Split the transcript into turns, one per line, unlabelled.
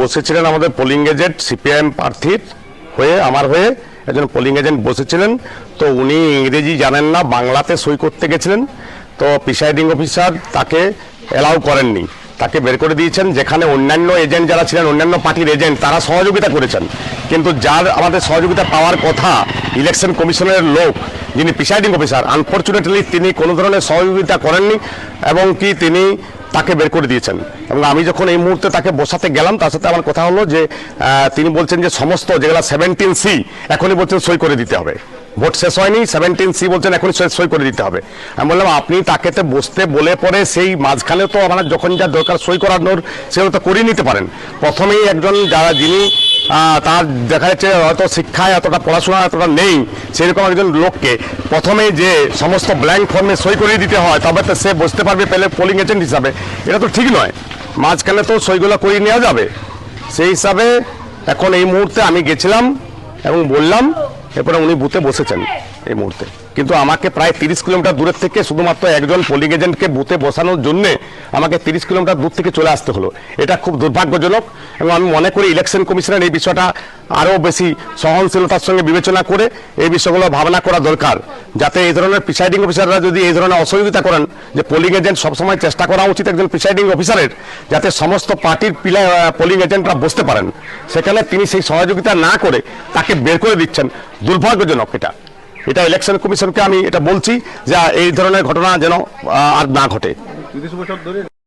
বসেছিলেন আমাদের polling agent CPIM প্রার্থীর হয়ে, আমার হয়ে একজন পোলিং এজেন্ট বসেছিলেন। তো উনি ইংরেজি জানেন না, বাংলাতে সই করতে গেছিলেন। তো প্রিসাইডিং অফিসার তাকে অ্যালাউ করেননি। তাকে বের করে দিয়েছেন, যেখানে অন্যান্য এজেন্ট যারা ছিলেন, অন্যান্য পার্টির এজেন্ট তারা সহযোগিতা করেছেন। কিন্তু যার আমাদের সহযোগিতা পাওয়ার কথা ইলেকশন কমিশনের লোক, যিনি প্রিসাইডিং অফিসার আনফর্চুনেটলি তিনি কোনো ধরনের সহযোগিতা করেননি, এবং কি তিনি তাকে বের করে দিয়েছেন। এবং আমি যখন এই মুহূর্তে তাকে বসাতে গেলাম, তার সাথে আমার কথা হলো যে তিনি বলছেন যে সমস্ত যেগুলো সেভেন্টিন সি এখনই বলছেন সই করে দিতে হবে। ভোট শেষ হয়নি সেভেন্টিন সি বলছেন এখনই সই- করে দিতে হবে। আমি বললাম, আপনি তাকে তো বসতে বলে পরে সেই মাঝখানে তো আমার যখন যা দরকার সই করানোর, সেগুলো তো করিয়ে নিতে পারেন। প্রথমেই একজন যারা যিনি তার দেখা যাচ্ছে হয়তো শিক্ষায় এতটা পড়াশোনা এতটা নেই, সেরকম একজন লোককে। প্রথমে যে সমস্ত ব্ল্যাঙ্ক ফর্মে সই করিয়ে দিতে হয়, তবে তো সে বুঝতে পারবে পেলে পোলিং এজেন্ট হিসাবে। এটা তো ঠিক নয়। মাঝখানে তো সইগুলো করিয়ে নেওয়া যাবে। সেই হিসাবে এখন এই মুহূর্তে আমি গেছিলাম এবং বললাম, এরপরে উনি বুথে বসেছেন এই মুহূর্তে। কিন্তু আমাকে প্রায় তিরিশ কিলোমিটার দূরের থেকে শুধুমাত্র একজন পোলিং এজেন্টকে বুথে বসানোর জন্যে আমাকে তিরিশ কিলোমিটার দূর থেকে চলে আসতে হলো। এটা খুব দুর্ভাগ্যজনক এবং আমি মনে করি ইলেকশন কমিশনের এই বিষয়টা আরও বেশি সহনশীলতার সঙ্গে বিবেচনা করে এই বিষয়গুলো ভাবনা করা দরকার, যাতে এই ধরনের প্রিসাইডিং অফিসাররা যদি এই ধরনের অসহযোগিতা করেন যে পোলিং এজেন্ট সবসময় চেষ্টা করা উচিত একজন প্রিসাইডিং অফিসারের যাতে সমস্ত পার্টির পিলা পোলিং এজেন্টরা বসতে পারেন। সেখানে তিনি সেই সহযোগিতা না করে তাকে বের করে দিচ্ছেন। দুর্ভাগ্যজনক এটা। এটা ইলেকশন কমিশনকে আমি এটা বলছি যে এই ধরনের ঘটনা যেন আর না ঘটে।